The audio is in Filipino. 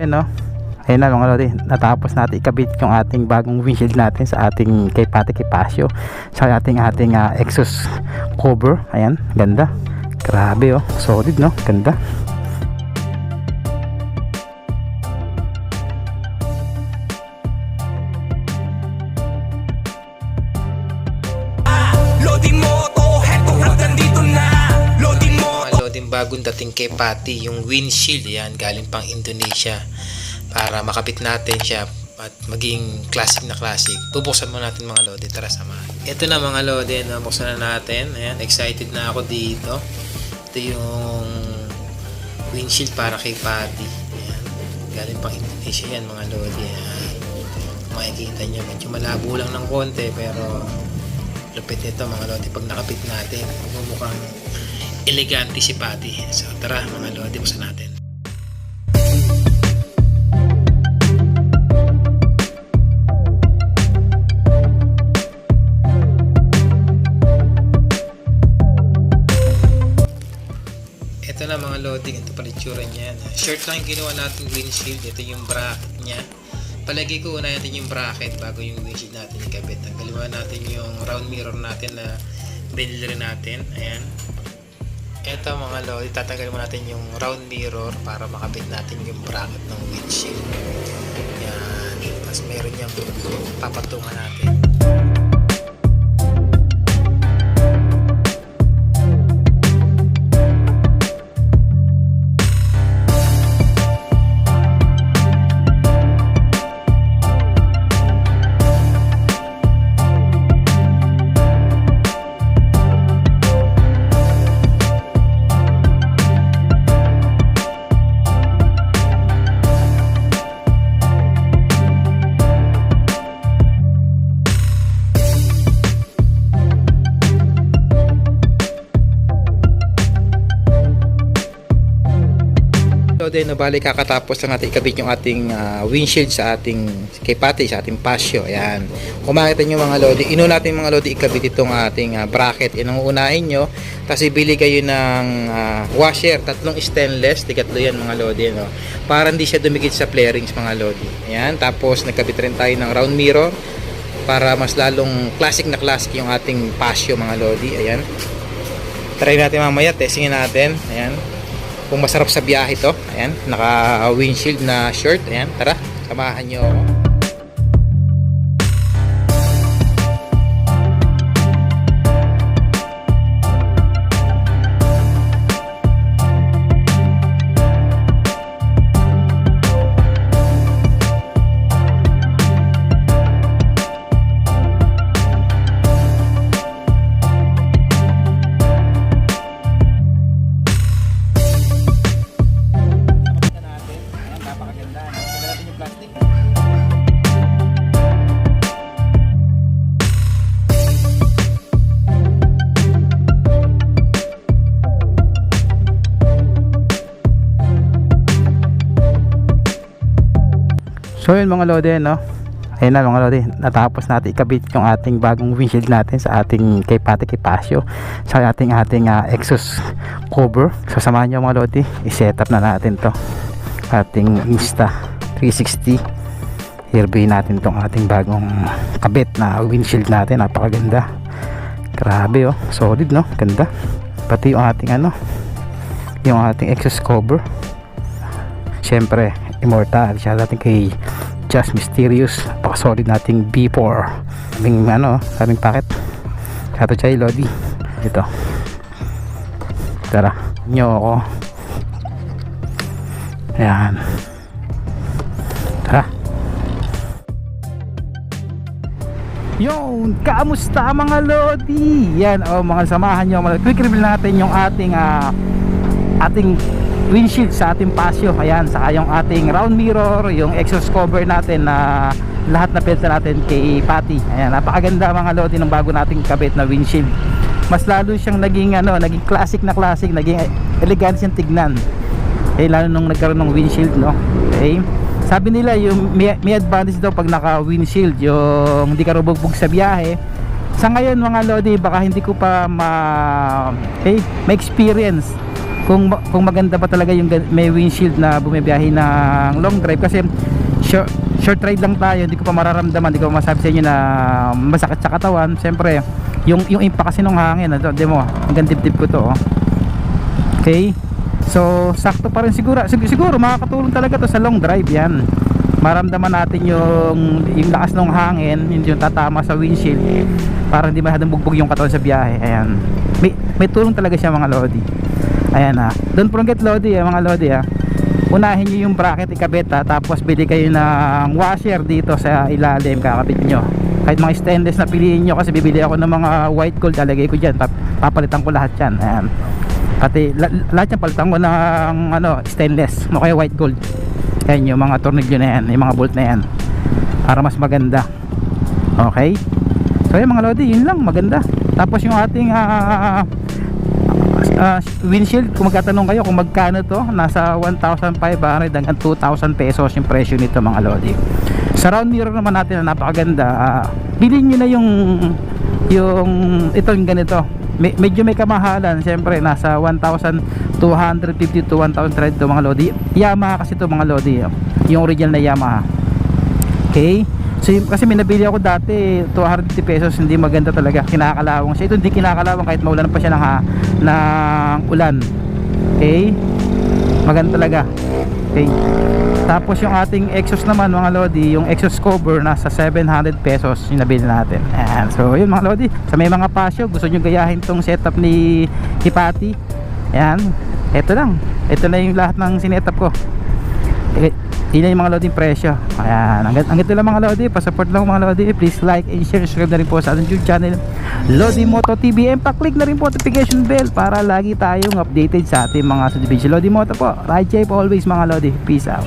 Ayan no. Ayun na mga lodi, natapos natin ikabit yung ating bagong windshield natin sa ating kay Pati Kipasyo sa ating ating ah, exhaust cover. Ayan, ganda. Grabe oh, solid no, ganda. Bagong dating kay Patty yung windshield yan galing pang Indonesia. Para makabit natin siya at maging classic na classic. Bubuksan mo natin mga lodi. Tara samahan. Ito na mga lodi no? buksan na natin. Ayan excited na ako dito. Ito yung windshield para kay Patty. Ayan galing pang Indonesia yan mga lodi ayan makikita nyo medyo malabo lang ng konti pero lupit nito mga lodi pag nakapit natin mumukhang elegante si Patty. So tara mga lodi, buksan natin. Ito na mga loading, ito pala itsura niya. Short lang ginawa natin windshield. Ito yung bracket niya. Palagi ko una natin yung bracket bago yung windshield natin ikabit. Tanggalin natin yung round mirror natin na binili rin natin. Ayan. Ito mga lodi, tatanggalin mo natin yung round mirror para makabit natin yung bracket ng windshield. Yan. Tapos meron yung papatungan natin. So no, bali kakatapos lang natin ikabit yung ating ah, windshield sa ating kay Pati, sa ating pasyo. Ayan. Kung makita nyo mga lodi, ino natin mga lodi ikabit itong ating ah, bracket. Yan ang unahin nyo. Tapos ibili kayo ng ah, washer, tatlong stainless, tigatlo yan mga lodi. No? Para hindi siya dumikit sa flarings mga lodi. Ayan. Tapos nagkabit rin tayo ng round mirror para mas lalong classic na classic yung ating pasyo mga lodi. Ayan. Try natin mamaya, testingin natin. Ayan kung masarap sa biyahe to ayan naka windshield na shirt ayan tara samahan nyo ako So yun mga lodi no. Ayun na mga lodi, natapos natin ikabit yung ating bagong windshield natin sa ating kay Pati Kipasyo sa ating ating ah, exhaust cover. So samahan nyo mga lodi, i-set up na natin to. Ating Insta 360 Herby natin tong ating bagong kabit na windshield natin, napakaganda. Grabe oh, solid no, ganda. Pati yung ating ano, yung ating exhaust cover. Siyempre, immortal. Siya natin kay Just Mysterious. Napaka-solid nating B4 aming ano, aming packet. Kato Chay Lodi. Ito. Tara nyo ako. Ayan. Tara. Yun kamusta mga Lodi? Yan o mga samahan nyo. Quick reveal natin yung ating ah, ating windshield sa ating pasyo. Ayan saka yung ating round mirror yung exhaust cover natin na lahat na penta natin kay Patty. Ayan napakaganda mga lodi ng bago nating kabit na windshield. Mas lalo siyang naging ano naging classic na classic naging elegant siyang tignan. Eh lalo nung nagkaroon ng windshield no? Okay sabi nila yung may, may advantage daw pag naka windshield yung hindi ka rubugbog sa biyahe. Sa ngayon mga lodi baka hindi ko pa ma eh, ma-experience kung kung maganda ba talaga yung may windshield na bumibiyahe ng long drive kasi short, short ride lang tayo hindi ko pa mararamdaman hindi ko masabi sa inyo na masakit sa katawan. Siyempre yung yung impact kasi ng hangin ano, di mo hanggang dibdib ko to oh. okay? So sakto pa rin siguro sig- siguro makakatulong talaga to sa long drive yan. Maramdaman natin yung yung lakas ng hangin yung, yung tatama sa windshield para hindi masyadong bugbog yung katawan sa biyahe. Ayan. May, may tulong talaga siya mga lodi ayan ha don't forget lodi ah, mga lodi ha unahin nyo yung bracket ikabit ha tapos bili kayo ng washer dito sa ilalim kakabit nyo kahit mga stainless na piliin nyo kasi bibili ako ng mga white gold lalagay ko dyan Pap- papalitan ko lahat yan ayan. Pati la- lahat yan palitan ko ng ano stainless no kaya white gold. Ayan yung mga tornilyo na yan yung mga bolt na yan para mas maganda. Okay? So yun mga lodi yun lang maganda. Tapos yung ating ah, ah, windshield kung magkatanong kayo kung magkano to nasa 1,500 hanggang 2,000 pesos yung presyo nito mga lodi. Sa round mirror naman natin na napakaganda ah, bilhin nyo na yung yung itong ganito. Me- medyo may kamahalan siyempre nasa 1,250 to 1,300 to mga lodi. Yamaha kasi to mga lodi yung original na Yamaha. Okay so kasi may nabili ako dati 250 pesos hindi maganda talaga. Kinakalawang siya. Ito hindi kinakalawang kahit maulan pa siya ng, ha, ng ulan. Okay? Maganda talaga. Okay? Tapos yung ating exhaust naman mga lodi yung exhaust cover nasa 700 pesos yung nabili natin. Ayan. so yun mga lodi. Sa may mga pasyo gusto nyo gayahin tong setup ni Hipati yan eto lang. Ito na yung lahat ng sinetup ko yun yung mga loading presyo. Ayan hanggang, hanggang ito lang mga lodi. Pasupport lang mga lodi. Please like and share. Subscribe na rin po sa ating YouTube channel Lodi Moto TV and pa-click na rin po notification bell para lagi tayong updated sa ating mga subdivision. Lodi Moto po. Ride safe always mga lodi. Peace out